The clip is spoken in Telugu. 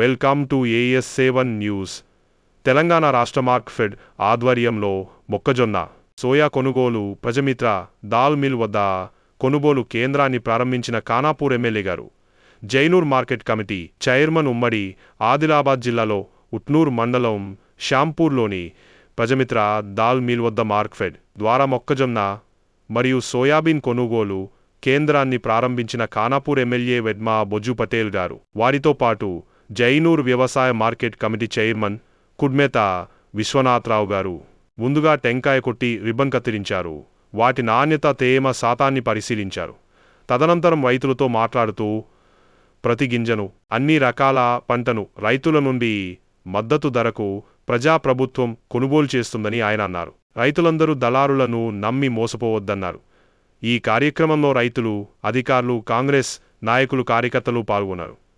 Welcome to AS seven news Telangana రాష్ట్ర మార్క్ఫెడ్ ఆధ్వర్యంలో మొక్కజొన్న సోయా కొనుగోలు ప్రజమిత్ర దాల్ మిల్ వద్ద కొనుగోలు కేంద్రాన్ని ప్రారంభించిన ఖానాపూర్ ఎమ్మెల్యే గారు. జైనూర్ మార్కెట్ కమిటీ చైర్మన్ ఉమ్మడి ఆదిలాబాద్ జిల్లాలో ఉట్నూర్ మండలం షాంపూర్లోని ప్రజమిత్ర దాల్ మిల్ వద్ద మార్క్ఫెడ్ ద్వారా మొక్కజొన్న మరియు సోయాబీన్ కొనుగోలు కేంద్రాన్ని ప్రారంభించిన ఖానాపూర్ ఎమ్మెల్యే వెడ్మా బొజ్జు పటేల్ గారు. వారితో పాటు జైనూర్ వ్యవసాయ market committee chairman Kudmetha Vishwanatharao గారు ముందుగా టెంకాయ కొట్టి రిబ్బన్ కత్తిరించారు. వాటి నాణ్యత తేమ శాతాన్ని పరిశీలించారు. తదనంతరం రైతులతో మాట్లాడుతూ ప్రతి గింజను అన్ని రకాల పంటను రైతుల నుండి మద్దతు ధరకు ప్రజాప్రభుత్వం కొనుగోలు చేస్తుందని ఆయన అన్నారు. రైతులందరూ దళారులను నమ్మి మోసపోవద్దన్నారు. ఈ కార్యక్రమంలో రైతులు అధికారులు కాంగ్రెస్ నాయకులు కార్యకర్తలు పాల్గొన్నారు.